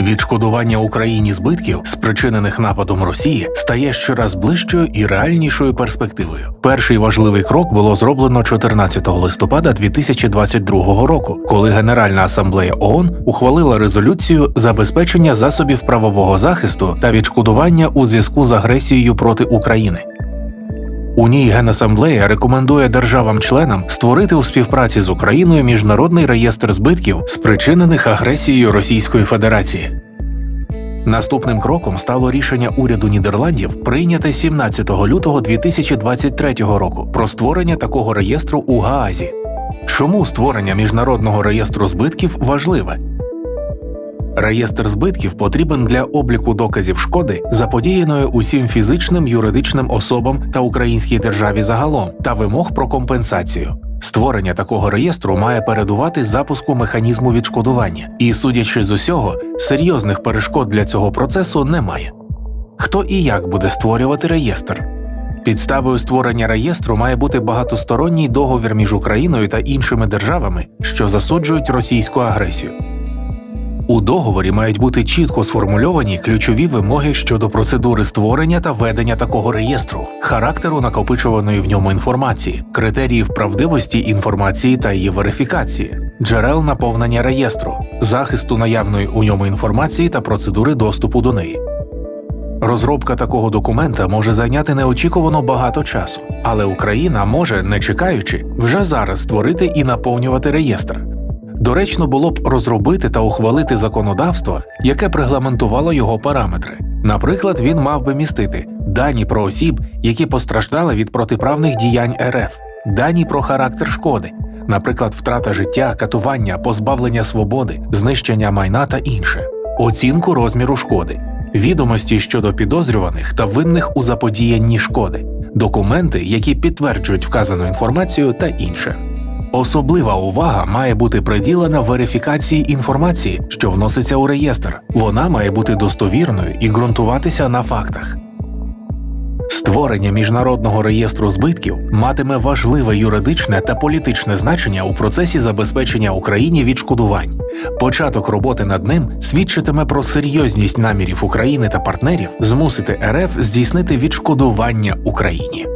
Відшкодування Україні збитків, спричинених нападом Росії, стає щораз ближчою і реальнішою перспективою. Перший важливий крок було зроблено 14 листопада 2022 року, коли Генеральна асамблея ООН ухвалила резолюцію забезпечення засобів правового захисту та відшкодування у зв'язку з агресією проти України. У ній Генасамблея рекомендує державам-членам створити у співпраці з Україною міжнародний реєстр збитків, спричинених агресією Російської Федерації. Наступним кроком стало рішення уряду Нідерландів, прийняте 17 лютого 2023 року про створення такого реєстру у Гаазі. Чому створення міжнародного реєстру збитків важливе? Реєстр збитків потрібен для обліку доказів шкоди, заподіяної усім фізичним юридичним особам та українській державі загалом, та вимог про компенсацію. Створення такого реєстру має передувати запуску механізму відшкодування, і, судячи з усього, серйозних перешкод для цього процесу немає. Хто і як буде створювати реєстр? Підставою створення реєстру має бути багатосторонній договір між Україною та іншими державами, що засуджують російську агресію. У договорі мають бути чітко сформульовані ключові вимоги щодо процедури створення та ведення такого реєстру, характеру накопичуваної в ньому інформації, критеріїв правдивості інформації та її верифікації, джерел наповнення реєстру, захисту наявної у ньому інформації та процедури доступу до неї. Розробка такого документа може зайняти неочікувано багато часу, але Україна може, не чекаючи, вже зараз створити і наповнювати реєстр. Доречно було б розробити та ухвалити законодавство, яке б регламентувало його параметри. Наприклад, він мав би містити дані про осіб, які постраждали від протиправних діянь РФ, дані про характер шкоди, наприклад, втрата життя, катування, позбавлення свободи, знищення майна та інше, оцінку розміру шкоди, відомості щодо підозрюваних та винних у заподіянні шкоди, документи, які підтверджують вказану інформацію та інше. Особлива увага має бути приділена верифікації інформації, що вноситься у реєстр. Вона має бути достовірною і ґрунтуватися на фактах. Створення міжнародного реєстру збитків матиме важливе юридичне та політичне значення у процесі забезпечення Україні відшкодувань. Початок роботи над ним свідчитиме про серйозність намірів України та партнерів змусити РФ здійснити відшкодування Україні.